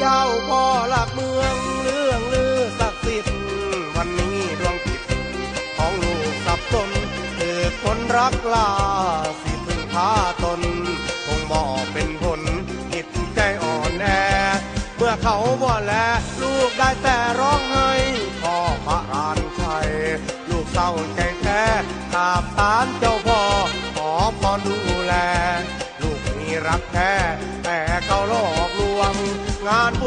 เจ้าพ่อหลักเมืองเรื่องลือศักดิ์สิทธิ์วันนี้ดวงจิตของลูกสับสนคือคนรักลาสิพึ่งพาตน คงบ่เป็นผลจิตใจอ่อนแอ เมื่อเขาบ่แลลูกได้แต่ร้องไห้พ่อพระรานชัยลูกเศร้าใจแท้กราบตานเจ้าพ่อขอพอดูแล ลูกมีรักแท้แต่เขาหลอก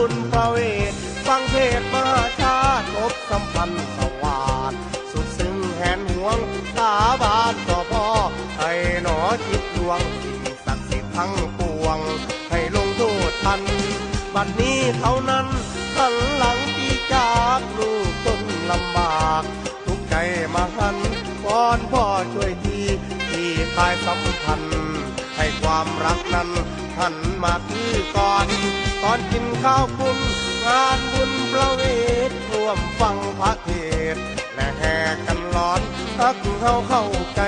งานบุญประเวทฟังเทศมาชาติพบสัมพันธ์สวาสสุดซึ้งแหนห่วงสาบานต่อพ่อให้หนอจิตดวงสิ่งศักดิ์สิทธิ์ทั้งปวง ให้ลงโทษทัน บัดนี้เขานั้นหันหลังที่จากลูกจนลำบาก ทุกข์ใจมาหันวอนพ่อช่วยทีที่คายสัมพันธ์ ให้ความรักนั้นหันมาคือก่อน ตอนกินข้าวปุ้นงานบุญประเวทร่วมฟังพระเทศและแห่กันร้อนทักเข้าเข้าใจ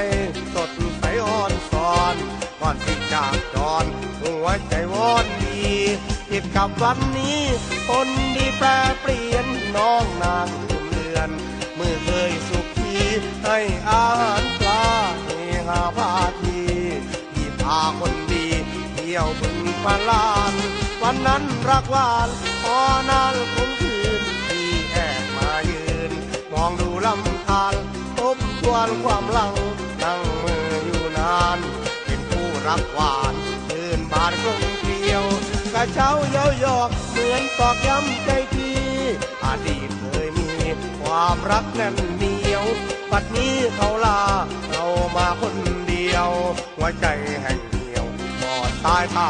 สดใสอ่อนสอนก่อนที่จากจรหัวใจวอนดีผิดกับวันนี้คนดีแปรเปลี่ยนน้องนางลืมเลือน เมื่อเคยสุขีให้อาหารปลาเฮหาพาทีที่พาคนดีเที่ยวบึงพลา วันนั้นรักหวานพอนานคงคืนที่แอบมายืน มองดูลำธารทบทวนความหลังนั่งมืออยู่นาน เป็นผู้รักหวานชื่นบานกลมเกลียว กระเช้าเย้าหยอกเหมือนตอกย้ำใจพี่อดีตเคยมีความรักแน่นเหนียวปัดนี้เขาลาเรามาคนเดียว หัวใจแห่งเดียวบอดตายตา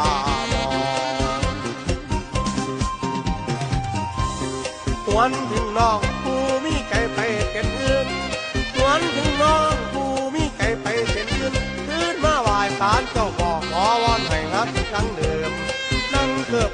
วนถึงน้องผู้มีไก่ไปเป็นเพื่อนชวนถึงน้องผู้มีไก่ไปเป็นเพื่อนขึ้นมาไหว้ศาลเจ้าบอกขอวอนให้รับครั้งเดิมนั่งเกือบ